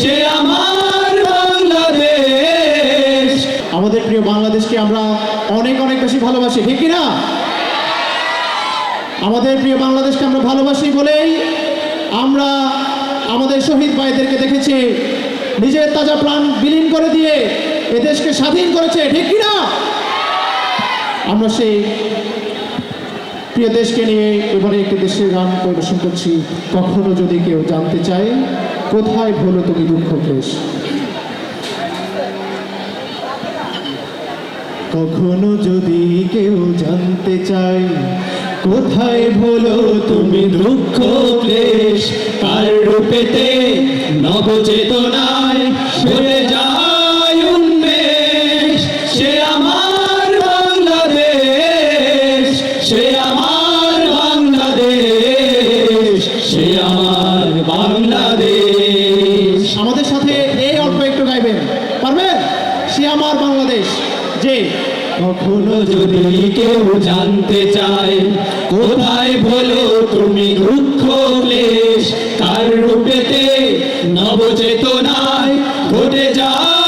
সে আমার বাংলাদেশ। আমাদের প্রিয় বাংলাদেশকে আমরা অনেক অনেক বেশি ভালোবাসি, ঠিক না আমাদের প্রিয় বাংলাদেশকে আমরা ভালোবাসি বলেই আমরা আমাদের শহীদ ভাইদেরকে দেখেছি। নিজের তাজা প্রাণ বিলীন করে দিয়ে এ দেশকে স্বাধীন করেছে, ঠিক কি না আমরা সেই প্রিয় দেশকে নিয়ে এবারে একটি দেশের গান পরিবেশন করছি। কখনো যদি কেউ জানতে চায় কোথায় ভুলো তুমি দুঃখ ক্লেশ? কখনো যদি কেউ জানতে চায়, কোথায় ভুলো তুমি দুঃখ ক্লেশ? কার রূপেতে নবচেতনায় সরে যায় উন্মেষ। সে আমার বাংলাদেশ, সে আমার বাংলাদেশ, সে আমার গাইবেন। পারবেন? সে আমার বাংলাদেশ। যে কখনো যদি কেউ জানতে চায়, কোথায় বলো তুমি দুঃখ ক্লেশ? কার রূপেতে নবচেতনায় ঘটে যায়?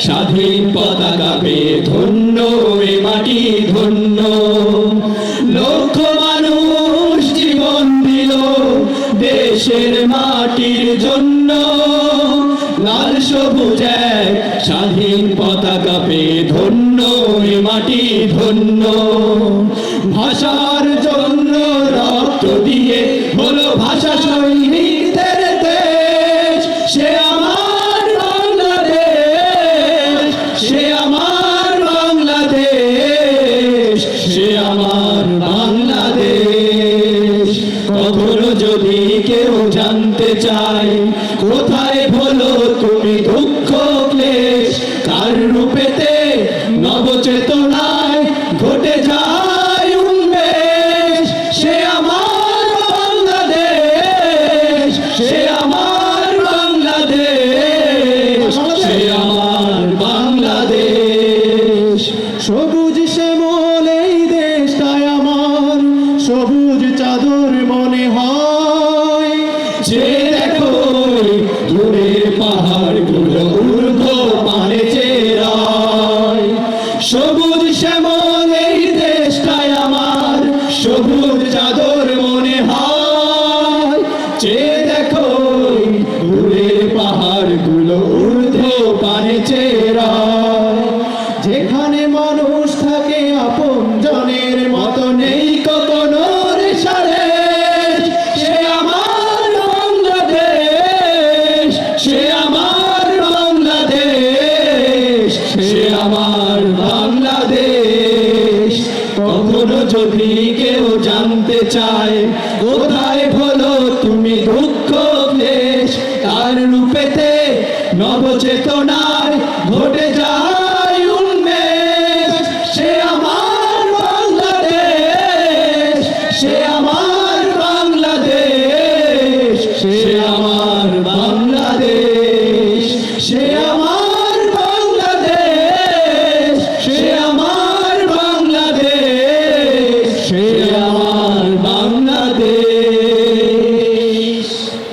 স্বাধীন পতাকা পেয়ে ধন্য এ মাটি ধন্য। লক্ষ মানুষ জীবন দিল দেশের মাটির জন্য। লাল সবুজ স্বাধীন পতাকা পেয়ে ধন্য এ মাটি ধন্য। ভাষার জন্য রক্ত দিয়ে কখনো যদি কেউ জানতে চায়, কোথায় হলো তুমি দুঃখ ক্লেশ? কার রূপেতে নবচেতনায় ঘটে যায় উন্মেষ? সে আমার বাংলাদেশ, সে আমার বাংলাদেশ, সে আমার বাংলাদেশ। সবুজ যে দেখো, দূরের পাহাড়গুলো ঊর্ধ্ব পানে চেরায়। সবুজ শ্যামল এই আমার, সবুজ চাদর মনে হয়। যে দেখো, দূরের পাহাড়গুলো ঊর্ধ্ব পানে চেরায়। যেখানে মানুষ থাকে আপন জনের মতো কখনো যদি কেউ জানতে চায়, কোথায় হলো তুমি দুঃখ ক্লেশ? তার রূপেতে নবচেতনায় ঘটে যায়?